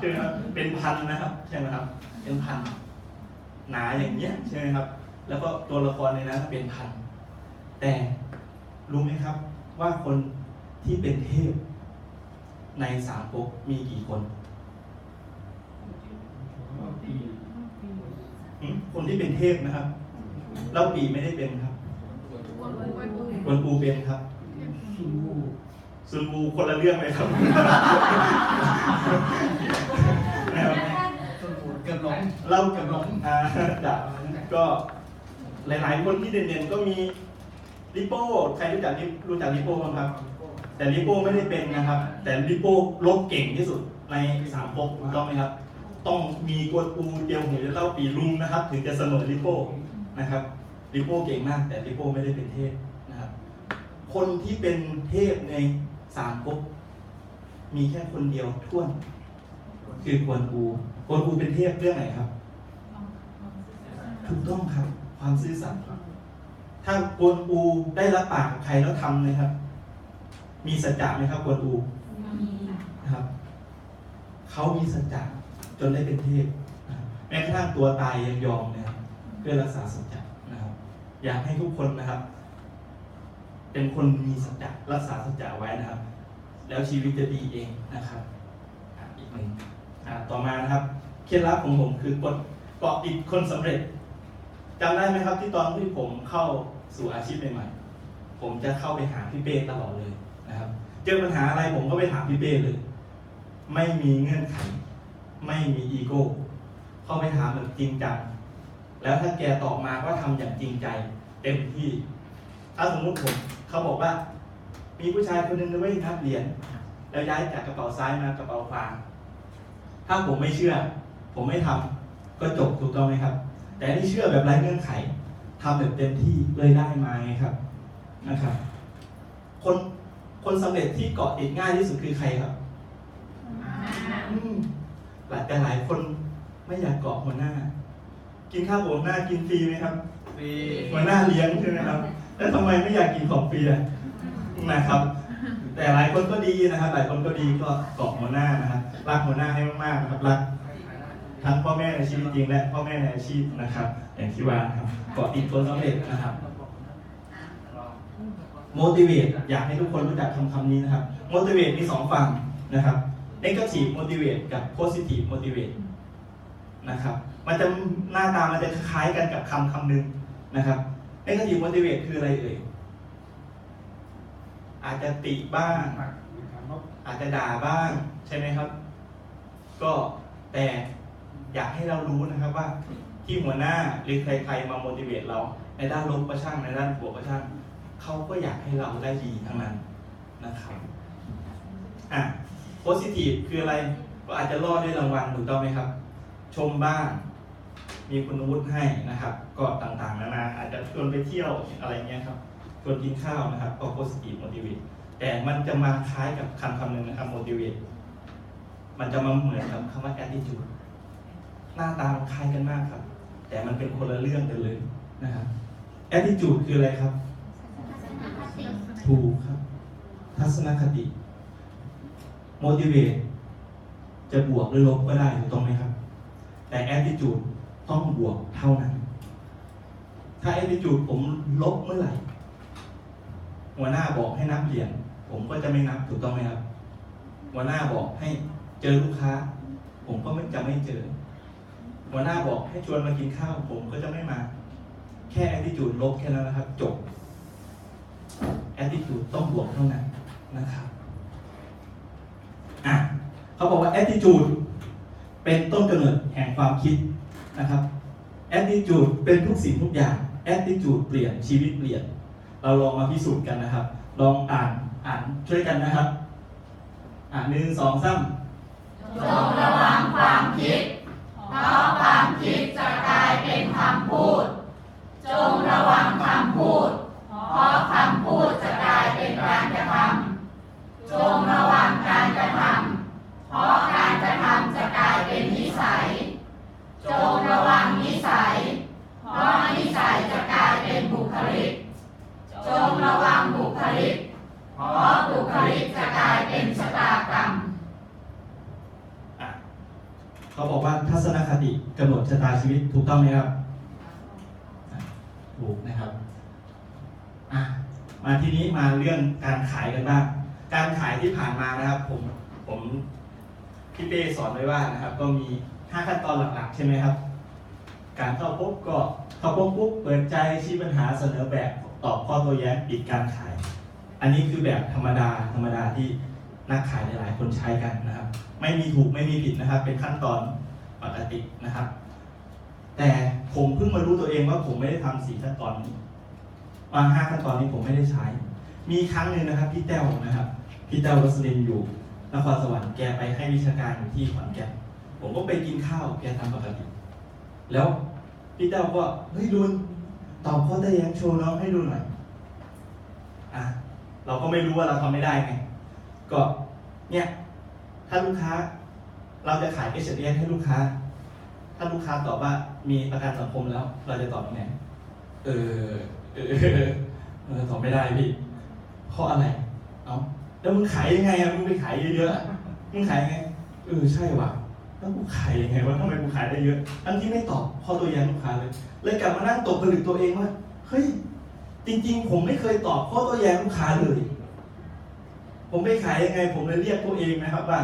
ใช่ไหมครับเป็นพันนะครับใช่ไหมครับ เป็นพันหนาอย่างเงี้ยใช่ไหมครับ แล้วก็ตัวละครในนั้นเป็นพันแต่รู้ไหมครับ ว่าคนที่เป็นเทพในสามก๊กมีกี่คนหืมคนที่เป็นเทพนะครับเล่าปีไม่ได้เป็นครับกวนอูเป็นครับซุนวูคนละเรื่องเลยครับนะครับเกือบหลง เล่ากับน้องอ่าจะก็หลาย ๆ คนที่เด่นๆก็มีลิโป้ใครรู้จักลิรู้จักลิโป้บ้างครับ แต่ลิโป้ไม่ได้เป็นนะครับ แต่ลิโป้ลบเก่งที่สุดในสามก๊กถูกต้องไหมครับ ต้องมีกวนอูเจียวหูเล่าปีลุงนะครับ ถึงจะเสมอลิโป้นะครับลิโป้เก่งมาก แต่ลิโป้ไม่ได้เป็นเทพนะครับ คนที่เป็นเทพในสามก๊กมีแค่คนเดียวท่วน คือกวนอูกวนอูเป็นเทพเรื่องไหนครับ ถูกต้องครับ ความซื่อสัตย์ถ้ากวนอูได้รับปากกับใครแล้วทำเลยครับ มีสัจจะไหมครับกวนอูนะครับ เขามีสัจจะจนได้เป็นเทพนะครับแม้กระทั่งตัวตายยังยอมนะครับเพื่อรักษาสัจจะนะครับ อยากให้ทุกคนนะครับ เป็นคนมีสัจจะรักษาสัจจะไว้นะครับ แล้วชีวิตจะดีเองนะครับอะอีกหนึ่งอะต่อมานะครับ เคล็ดลับของผมคือกดเกาะติดคนสำเร็จ จำได้ไหมครับที่ตอนที่ผมเข้าสู่อาชีพใหม่ๆผมจะเข้าไปหาพี่เป้ตลอดเลยนะครับ เจอปัญหาอะไรผมก็ไปถามพี่เป้เลย ไม่มีเงื่อนไข ไม่มีอีโก้เข้าไปถามแบบจริงจังแล้วถ้าแกตอบมาก็ทำอย่างจริงใจ เต็มที่ ถ้าสมมุติผมเขาบอกว่า มีผู้ชายคนหนึ่งนะเว้ยนับเหรียญแล้วย้ายจากกระเป๋าซ้ายมากระเป๋าขวาถ้าผมไม่เชื่อ ผมไม่ทำก็จบถูกต้องไหมครับ แต่ที่เชื่อแบบไร้เงื่อนไขทำแบบเต็มที่เลยได้มาไงครับนะครับ คนคนสำเร็จที่เกาะติดง่ายที่สุดคือใครครับอืมหลายแต่หลายคนไม่อยากเกาะหัวหน้า กินข้าวหัวหน้ากินฟรีไหมครับปีหัวหน้าเลี้ยงใช่ไหมครับ แล้วทำไมไม่อยากกินของฟรีอะนะครับ แต่หลายคนก็ดีนะครับ หลายคนก็ดีก็เกาะหัวหน้านะครับรักหัวหน้าให้มากๆนะครับรัก ทั้งพ่อแม่ในชีวิตจริง และพ่อแม่ในอาชีพนะครับ อย่างที่ว่านะครับเกาะติดคนสำเร็จนะครับ motivate อยากให้ทุกคนรู้จักคำคำนี้นะครับ motivate มีสองฝั่งนะครับ negative motivate กับ positive motivate นะครับ มันจะหน้าตามันจะคล้ายๆกันกับคำคำหนึ่งนะครับ negative motivate คืออะไรเอ่ย อาจจะติบ้าง อาจจะด่าบ้างใช่ไหมครับ ก็แต่ อยากให้เรารู้นะครับว่าที่หัวหน้าหรือใครๆมา motivate เรา ในด้านลบก็ช่างในด้านบวกก็ช่างเขาก็อยากให้เราได้ดีทั้งนั้นนะครับอะ positive คืออะไรก็อาจจะรอดด้วยรางวัลถูกต้องไหมครับ ชมบ้างมีคุณวุฒิให้นะครับ ก็ต่างๆ นานาอาจจะชวนไปเที่ยวอะไรเงี้ยครับชวนกินข้าวนะครับก็ positive motivate แต่มันจะมาคล้ายกับคำคำหนึ่งนะครับ motivate มันจะมาเหมือนกับคำว่า attitude หน้าตามันคล้ายกันมากครับ แต่มันเป็นคนละเรื่องกันเลยนะครับ attitude คืออะไรครับ ถูกครับ ทัศนคติ motivate จะบวกหรือลบก็ได้ถูกต้องไหมครับ แต่ attitude ต้องบวกเท่านั้น ถ้า attitude ผมลบเมื่อไหร่ หัวหน้าบอกให้นับเหรียญผมก็จะไม่นับถูกต้องไหมครับ หัวหน้าบอกให้เจอลูกค้า ผมก็ไม่จะไม่เจอ หัวหน้าบอกให้ชวนมากินข้าวผมก็จะไม่มา แค่ attitude ลบแค่นั้นนะครับ จบ attitude ต้องบวกเท่านั้นนะครับอะเขาบอกว่า attitude เป็นต้นกำเนิดแห่งความคิดนะครับ attitude เป็นทุกสิ่งทุกอย่าง attitude เปลี่ยนชีวิตเปลี่ยน เราลองมาพิสูจน์กันนะครับ ลองอ่านอ่านช่วยกันนะครับ อ่านหนึ่งสองสามจงระวังความคิด เพราะความคิดจะกลายเป็นคำพูด จงระวังคำพูด เพราะคำพูดจะกลายเป็นการ เรื่องการขายกันบ้าง การขายที่ผ่านมานะครับ ผมผมพี่เป้สอนไว้ว่านะครับ ก็มีห้าขั้นตอนหลักๆ ใช่ไหมครับ การเข้าพบก็เข้าพบปุ๊บเปิดใจชี้ปัญหาเสนอแบบตอบข้อโต้แย้งปิดการขาย อันนี้คือแบบธรรมดาธรรมดาที่นักขายหลายๆ คนใช้กันนะครับ ไม่มีถูกไม่มีผิดนะครับ เป็นขั้นตอนปกตินะครับ แต่ผมเพิ่งมารู้ตัวเองว่าผมไม่ได้ทำสี่ขั้นตอนนี้มาห้าขั้นตอนนี้ผมไม่ได้ใช้ มีครั้งหนึ่งนะครับพี่แต้วนะครับพี่แต้วรสลินอยู่นครสวรรค์แกไปให้วิชาการอยู่ที่ขอนแก่นผมก็ไปกินข้าวแกทำปกติ แล้วพี่แต้วก็เฮ้ยดุนตอบข้อโต้ย้งโชว์น้องให้ดูหน่อยอะเราก็ไม่รู้ว่าเราทำไม่ได้ไงก็เนี่ยถ้าลูกค้าเราจะขาย s อ s ให้ลูกค้า ถ้าลูกค้าตอบว่ามีประกันสังคมแล้ว เราจะตอบยังไงเออเออตอบไม่ได้พี่ เพราะอะไร เอาแล้วมึงขายยังไงอะมึงไปขายเยอะๆมึงขายยังไงเออใช่ว่ะแล้วกูขายยังไงวะทำไมกูขายได้เยอะทั้งที่ไม่ตอบข้อตัวแย้งลูกค้าเลย เลยกลับมานั่งตกผลึกตัวเองว่าเฮ้ยจริง ๆ ผมไม่เคยตอบข้อตัวแย้งลูกค้าเลย ผมไปขายยังไง ผมเลยเรียกตัวเองนะครับว่า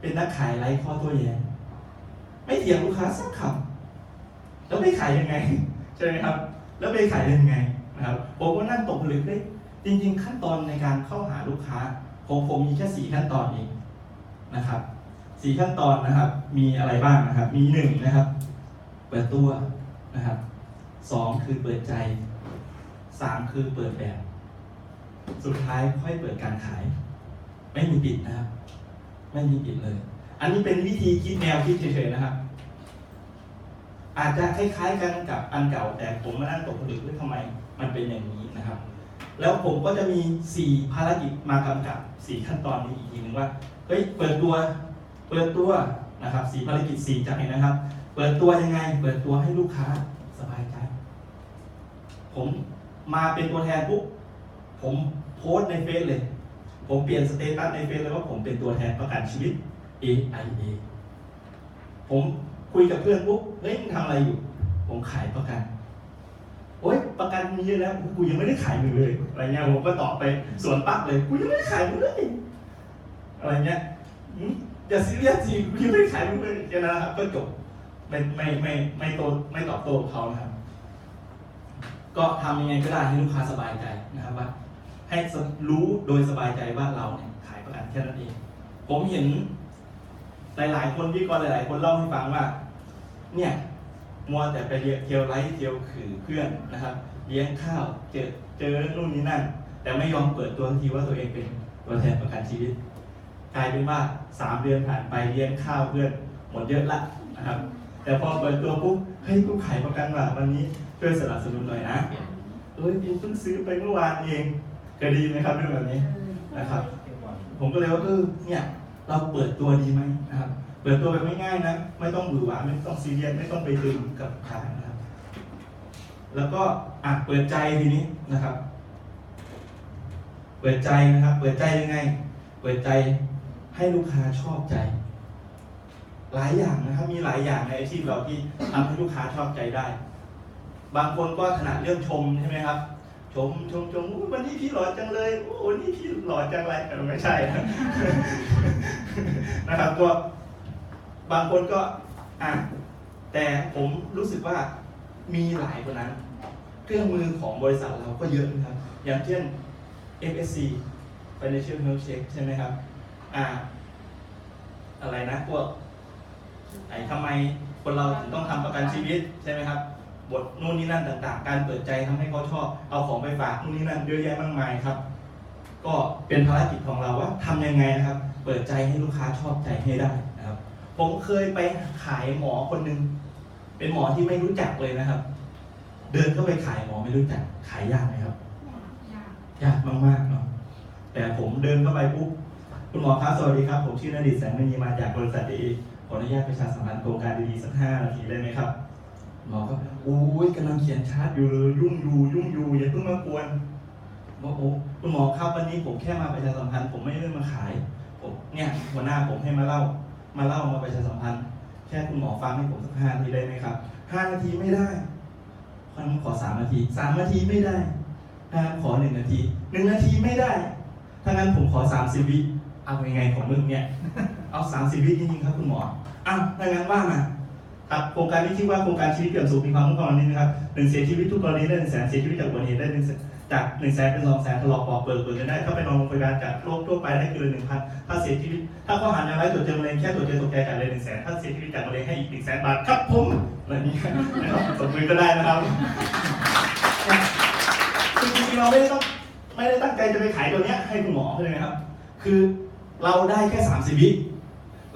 เป็นนักขายไร้ข้อตัวแย้งไม่เถียงลูกค้าสักคำแล้วไปขายยังไงใช่ไหมครับ แล้วไปขายยังไงนะครับผมก็นั่งตกผลึกได้ จริงๆ ขั้นตอนในการเข้าหาลูกค้าของผมมีแค่สี่ขั้นตอนเองนะครับสี่ขั้นตอนนะครับ มีอะไรบ้างนะครับ มีหนึ่งนะครับ เปิดตัวนะครับสองคือเปิดใจสามคือเปิดแบบ สุดท้ายค่อยเปิดการขาย ไม่มีปิดนะครับ ไม่มีปิดเลย อันนี้เป็นวิธีคิดแนวคิดเฉยๆนะครับ อาจจะคล้ายๆกันกับอันเก่าแต่ผมมานั่งตกผลึกว่าทำไม มันเป็นอย่างนี้นะครับ แล้วผมก็จะมี 4 ภารกิจมากำกับ 4 ขั้นตอนนี้อีกทีหนึ่งว่า เฮ้ย เปิดตัว เปิดตัวนะครับ4ภารกิจ4ใจนะครับ เปิดตัวยังไง เปิดตัวให้ลูกค้าสบายใจ ผมมาเป็นตัวแทนปุ๊บ ผมโพสต์ในเฟซเลย ผมเปลี่ยนสเตตัสในเฟซเลยว่าผมเป็นตัวแทนประกันชีวิต AIA ผมคุยกับเพื่อนปุ๊บ เฮ้ยมึงทำอะไรอยู่ ผมขายประกัน โอ๊ยประกันมีเยอะแล้วกูยังไม่ได้ขายมึงเลยอะไรเงี้ยผมก็ตอบไปสวนปั๊บเลยกูยังไม่ได้ขายมึงเลยอะไรเงี้ยอย่าซีเรียสสิกูยังไม่ได้ขายมึงเลยแค่นั้นนะครับก็จบไม่ไม่ไม่ไม่โตไม่ตอบโต้เขานะครับ ก็ทำยังไงก็ได้ให้ลูกค้าสบายใจนะครับว่า ให้รู้โดยสบายใจว่าเราเนี่ยขายประกันแค่นั้นเอง ผมเห็น หลาย ๆ คนพี่กรหลาย ๆ คนเล่าให้ฟังว่า เนี่ย มัวแต่ไปเรียกเที่ยวไลฟ์เที่ยวขื่อเพื่อนนะครับ เลี้ยงข้าวเจอเจอนู่นนี่นั่น แต่ไม่ยอมเปิดตัวทันทีว่าตัวเองเป็นตัวแทนประกันชีวิต กลายเป็นว่าสามเดือนผ่านไปเลี้ยงข้าวเพื่อนหมดเยอะละนะครับ แต่พอเปิดตัวปุ๊บเฮ้ยกูขายประกันว่ะวันนี้ช่วยสนับสนุนหน่อยนะเอ้ยกูเพิ่งซื้อไปเมื่อวานเองก็ดีไหมครับเรื่องแบบนี้นะครับ ผมก็เลยว่าเออเนี่ยเราเปิดตัวดีไหมนะครับ เปิดตัวแบบง่ายๆนะ ไม่ต้องหวือหวาไม่ต้องซีเรียสไม่ต้องไปดึงกับใครนะครับ แล้วก็อะเปิดใจทีนี้นะครับ เปิดใจนะครับ เปิดใจยังไง เปิดใจให้ลูกค้าชอบใจ หลายอย่างนะครับ มีหลายอย่างในอาชีพเราที่ทำให้ลูกค้าชอบใจได้ บางคนก็ถนัดเรื่องชมใช่ไหมครับชมชมชมวันนี้พี่หล่อจังเลยโอ้วันนี้พี่หล่อจังไรเออไม่ใช่นะครับก็ บางคนก็อะแต่ผมรู้สึกว่ามีหลายกว่านั้น เครื่องมือของบริษัทเราก็เยอะนะครับ อย่างเช่น FSC Financial Health Check ใช่ไหมครับอ่าอะไรนะพวกไอ้ทำไมคนเราถึงต้องทำประกันชีวิตใช่ไหมครับ บทนู่นนี่นั่นต่างๆ การเปิดใจทำให้เขาชอบเอาของไปฝากนู่นนี่นั่นเยอะแยะมากมายครับ ก็เป็นภารกิจของเราว่าทำยังไงนะครับ เปิดใจให้ลูกค้าชอบใจให้ได้ ผมเคยไปขายหมอคนหนึ่งเป็นหมอที่ไม่รู้จักเลยนะครับ เดินเข้าไปขายหมอไม่รู้จัก ขายยากไหมครับยากมากๆเนาะแต่ผมเดินเข้าไปปุ๊บคุณหมอครับสวัสดีครับ ผมชื่อนดิษฐ์แสงมณีมาจากบริษัทเอขออนุญาตประชาสัมพันธ์โครงการดีๆสักห้านาทีได้ไหมครับ หมอก็อุ้ยกำลังเขียนชาร์ตอยู่เลยยุ่งอยู่ยุ่งอยู่อย่าเพิ่งมากวนบอกโอ้คุณหมอครับวันนี้ผมแค่มาประชาสัมพันธ์ผมไม่ได้มาขายผมเนี่ยหัวหน้าผมให้มาเล่า มาเล่ามาประชาสัมพันธ์ แค่คุณหมอฟังให้ผมสักห้านาทีได้ไหมครับห้านาทีไม่ได้พันขอสามนาทีสามนาทีไม่ได้ถ้าขอหนึ่งนาทีหนึ่งนาทีไม่ได้ ถ้างั้นผมขอสามสิบวิเอายังไงของมึงเนี่ย เอาสามสิบวิจริงๆครับคุณหมออ้าวถ้างั้นว่ามาครับโครงการนี้ชื่อว่าโครงการชีวิตเปี่ยมสุขมีความคุ้มครงนี้นะครับหนึ่งเสียชีวิตทุกกรณีได้หนึ่งแสนเสียชีวิตจากอุบัติเหตุได้หนึ่ง จากหนึ่งแสนเป็นสองแสนทะเลาะปอกเปิดเปิดกันได้ถ้าไปนอนโรงพยาบาลจากโรคทั่วไปได้คือหนึ่งพันถ้าเสียชีวิต ถ้าข้อหาอย่างไรตรวจเจอมะเร็งแค่ตรวจเจอตกใจจ่ายเลยหนึ่งแสนถ้าเสียชีวิตจากมะเร็งให้อีกหนึ่งแสนบาทครับผมอะไรนี้นะครับสมมือก็ได้นะครับคือจริงๆเราไม่ได้ต้องไม่ได้ตั้งใจจะไปขายตัวเนี้ยให้คุณหมอใช่ไหมครับ คือเราได้แค่สามสิบวิ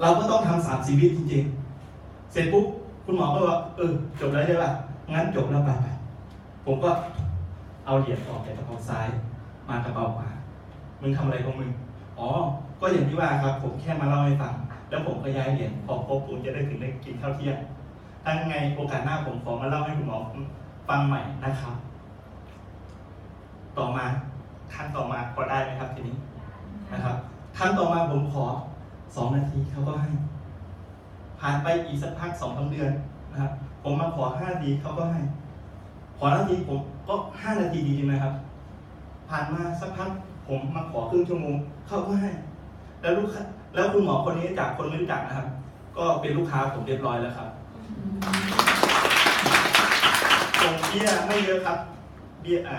เราก็ต้องทำสามสิบวิจริงๆ เสร็จปุ๊บคุณหมอก็บอกเออจบแล้วใช่ป่ะงั้นจบแล้วไปไปผมก็ เอาเหรียญออกจากกระเป๋าซ้าย มากระเป๋าขวามึงทำอะไรของมึง อ๋อ ก็อย่างที่ว่าครับ ผมแค่มาเล่าให้ฟัง แล้วผมก็ย้ายเหรียญพอครบผมจะได้ถึงได้กินข้าวเที่ยงถ้าไงโอกาสหน้าผมขอมาเล่าให้คุณหมอฟังใหม่นะครับ ต่อมาขั้นต่อมาพอได้ไหมครับทีนี้นะครับขั้นต่อมาผมขอสองนาทีเขาก็ให้ ผ่านไปอีกสักพักสองสามเดือนนะครับ ผมมาขอห้านาทีเขาก็ให้ ขอนาทีผมก็ห้านาทีจริงๆนะครับ ผ่านมาสักพักผมมาขอครึ่งชั่วโมงเขาก็ให้ แล้วลูกแล้วคุณหมอคนนี้จากคนม่รู้จักนะครับ ก็เป็นลูกค้าผมเรียบร้อยแล้วครับส่งเบี้ยไม่เยอะครับ เบี้ยอ่า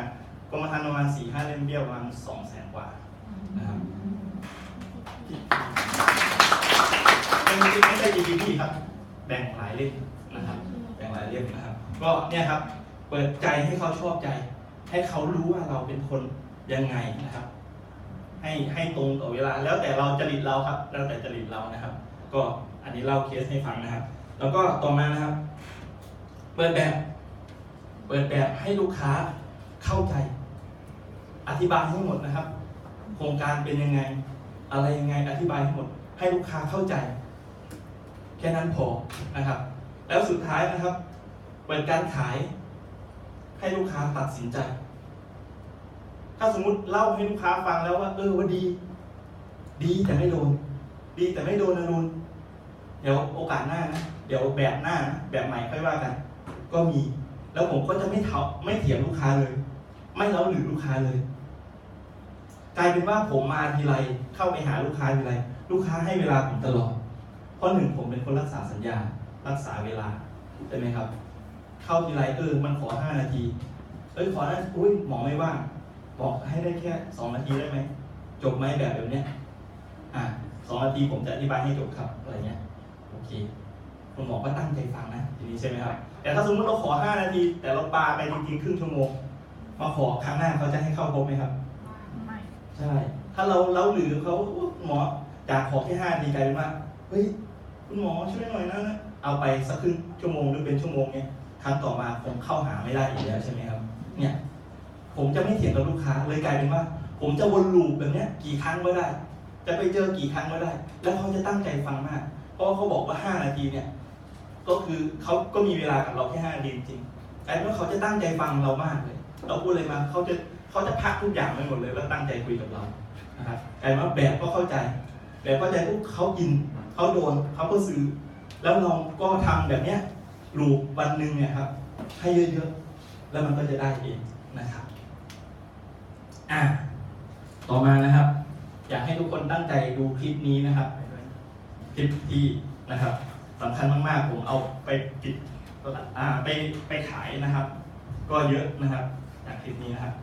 กรมธรรม์ประมาณสี่ห้าเล่มเบี้ยประมาณสองแสนกว่านะครับไม่ใช่ไม่ใช่ GDP ครับ แบ่งหลายเล่มนะครับ แบ่งหลายเล่มนะครับ ก็เนี่ยครับ เปิดใจให้เขาชอบใจ ให้เขารู้ว่าเราเป็นคนยังไงนะครับ ให้ให้ตรงต่อเวลา แล้วแต่เราจริตเราครับ แล้วแต่จริตเรานะครับ ก็อันนี้เล่าเคสให้ฟังนะครับ แล้วก็ต่อมานะครับ เปิดแบบ เปิดแบบให้ลูกค้าเข้าใจ อธิบายให้หมดนะครับ โครงการเป็นยังไง อะไรยังไงอธิบายให้หมด ให้ลูกค้าเข้าใจ แค่นั้นพอนะครับ แล้วสุดท้ายนะครับเปิดการขาย ให้ลูกค้าตัดสินใจ ถ้าสมมติเล่าให้ลูกค้าฟังแล้วว่า เออว่าดี ดีแต่ไม่โดน ดีแต่ไม่โดนนะนุนเดี๋ยวโอกาสหน้านะเดี๋ยวแบบหน้านะแบบใหม่ค่อยว่ากัน ก็มี แล้วผมก็จะไม่เทาไม่เถียงลูกค้าเลย ไม่เล้าหรือลูกค้าเลยกลายเป็นว่าผมมาทีไรเข้าไปหาลูกค้าทีไรลูกค้าให้เวลาผมตลอด เพราะหนึ่งผมเป็นคนรักษาสัญญา รักษาเวลาใช่ไหมครับ เข้าทีไรเออมันขอห้านาที เอ้ยขอนะอุ้ยหมอไม่ว่างบอกให้ได้แค่สองนาทีได้ไหมจบไหมแบบแบบเนี้ยอะสองนาทีผมจะอธิบายให้จบครับอะไรเงี้ยโอเคคุณหมอก็ตั้งใจฟังนะทีนี้ใช่ไหมครับ แต่ถ้าสมมติเราขอห้านาที แต่เราปาไปจริงๆครึ่งชั่วโมงมาขอครั้งหน้าเขาจะให้เข้าพบไหมครับไม่ใช่ ถ้าเราเราหรือเขาอุ๊ยหมอจากขอแค่ห้านาทีกลายเป็นว่าเฮ้ยคุณหมอช่วยหน่อยนะเอาไปสักครึ่งชั่วโมงหรือเป็นชั่วโมงเนี่ย ครั้งต่อมาคงเข้าหาไม่ได้อีกแล้วใช่ไหมครับ เนี่ย ผมจะไม่เถียงกับลูกค้าเลยกลายเป็นว่า ผมจะวนลูปแบบเนี้ยกี่ครั้งก็ได้ จะไปเจอกี่ครั้งก็ได้ แล้วเขาจะตั้งใจฟังมาก เพราะว่าเขาบอกว่าห้านาทีเนี่ย ก็คือเขาก็มีเวลากับเราแค่ห้านาทีจริงๆกลายเป็นว่าเขาจะตั้งใจฟังเรามากเลย เราพูดอะไรมาเขาจะเขาจะพักทุกอย่างไปหมดเลยแล้วตั้งใจคุยกับเรานะครับกลายเป็นว่าแบบก็เข้าใจ แบบเข้าใจปุ๊บเขายินเขาโดนเขาก็ซื้อแล้วเราก็ทำแบบเนี้ย ลูกวันหนึ่งเนี่ยครับ ให้เยอะๆ แล้วมันก็จะได้เองนะครับอะต่อมานะครับ อยากให้ทุกคนตั้งใจดูคลิปนี้นะครับคลิปที่นะครับสำคัญมากๆ ผมเอาไปติดอ่าไปไปขายนะครับ ก็เยอะนะครับ จากคลิปนี้นะครับ